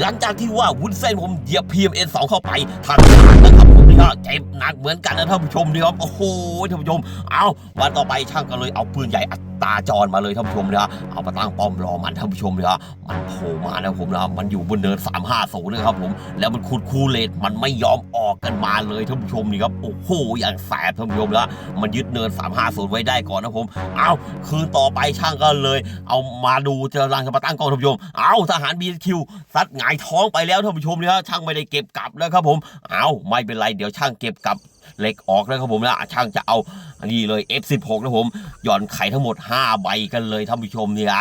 หลังจากที่ว่าวุ้นเส้นผมเหยียบ PMN 2 เข้าไปทางทางนะครับผม ก็เจ็บหนักเหมือนกันนะท่านผู้ชมนี่ครับ โอ้โหท่านผู้ชม เอาวันต่อไปช่างก็เลยเอาปืนใหญ่อัตาจรมาเลยท่านผู้ชมนะเอามาตั้งป้อมรอมันท่านผู้ชมนะมันโผล่มานะผมนะมันอยู่บนเนิน350นะครับผม แล้วมันคูดคูเลตมันไม่ยอมออกกันมาเลยท่านผู้ชมนี่ครับ โอ้โห อย่างแสบท่านผู้ชมนะมันยึดเนิน350ไว้ได้ก่อนนะผม เอาคืนต่อไปช่างก็เลย เอามาดูจะรังจะมาตั้งกองท่านผู้ชม เอาทหาร BQ ซัดหงายท้องไปแล้วท่านผู้ชมเนี่ยช่างไม่ได้เก็บกลับแล้วครับผม เอาไม่เป็นไรเดี๋ยวช่างเก็บกับเหล็กออกแล้วครับผมนะช่างจะเอาอันนี้เลย F16 นะผมหย่อนไข่ทั้งหมด 5 ใบกันเลยท่านผู้ชมเนี่ย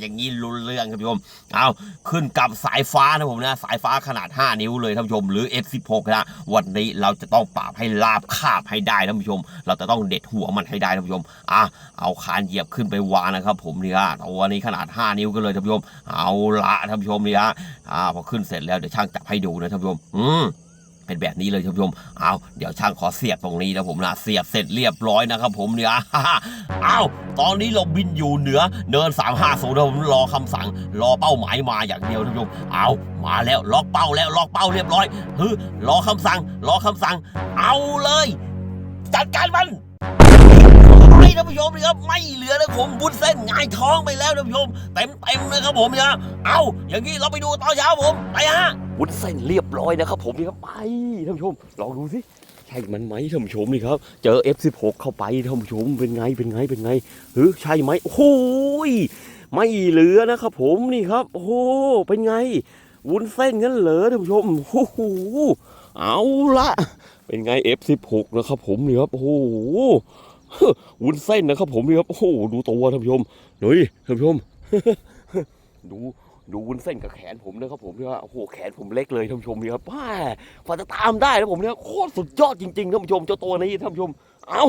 อย่างนี้รุนเรื่องครับผู้ชมเอาขึ้นกับสายฟ้านะผมนะสายฟ้าขนาด 5 นิ้วเลยท่านผู้ชมหรือ F16 นะวันนี้เราจะต้องปราบให้ลาบคาบให้ได้ท่านผู้ชม เราจะต้องเด็ดหัวมันให้ได้ท่านผู้ชมอะเอาคานเหยียบขึ้นไปวางนะครับ ผมเนี่ยตัวนี้ขนาด 5 นิ้วกันเลยท่านผู้ชม เอาละท่านผู้ชมเนี่ยอ่าพอขึ้นเสร็จแล้วเดี๋ยวช่างจับให้ดูนะท่านผู้ชม อืม เป็นแบบนี้เลยท่านผู้ชมเอาเดี๋ยวช่างขอเสียบตรงนี้นะผมนะเสียบเสร็จเรียบร้อยนะครับผมเนี่ยเอาตอนนี้เราบินอยู่เหนือเนิน350นะผมรอคำสั่งรอเป้าหมายมาอย่างเดียวท่านผู้ชมเอามาแล้วล็อกเป้าแล้วล็อกเป้าเรียบร้อยเฮ้ยรอคำสั่งรอคำสั่ง เอาเลย จัดการมัน ผู้ชมนะครับไม่เหลือนะผมบุญเส้นงายท้องไปแล้วท่านผู้ชมเต็มเต็มๆเลยครับผมนี่ยเอาอย่างนี้เราไปดูตอนเช้าผมไปฮะบุญเส้นเรียบร้อยนะครับผมนี่ครับไปท่านผู้ชมลองดูสิใช่มันไหมท่านผู้ชมนี่ครับ เจอ F16 เข้าไปท่านผู้ชมเป็นไงเป็นไงเป็นไงเฮ้ยใช่ไหมโอ้ยไม่เหลือนะครับผมนี่ครับ โอ้เป็นไงวุ้นเส้นงั้นเหรอท่านผู้ชมโอ้โหเอาละเป็นไง F16 นะครับผมนี่ครับโอ้โห วุ้นเส้นนะครับผมนี่ครับ โอ้โห ดูตัวท่านผู้ชมเฮ้ยท่านผู้ชม ดูดูวุ้นเส้นกับแขนผมนะครับผมนี่ว่าโอ้โห แขนผมเล็กเลยท่านผู้ชมนี่ครับว้าฝาจะตามได้นะผมเนี่ยโคตรสุดยอดจริงๆท่านผู้ชมเจ้าตัวนี้ท่านผู้ชม เอา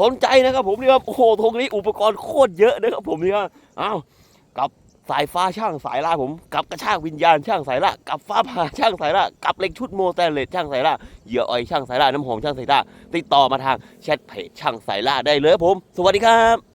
สนใจนะครับผมนี่ครับ โอ้โหตรงนี้อุปกรณ์โคตรเยอะนะครับผมนี่ยเอากับ สายฟ้าช่างสายล่าผม กับกระชากวิญญาณช่างสายล่ากับฟ้าผ่าช่างสายล่ากับเหล็กชุดโมแตนเลตช่างสายล่าเหยื่อออยช่างสายล่าน้ำหอมช่างสายล่าติดต่อมาทางแชทเพจช่างสายล่าได้เลยครับผม สวัสดีครับ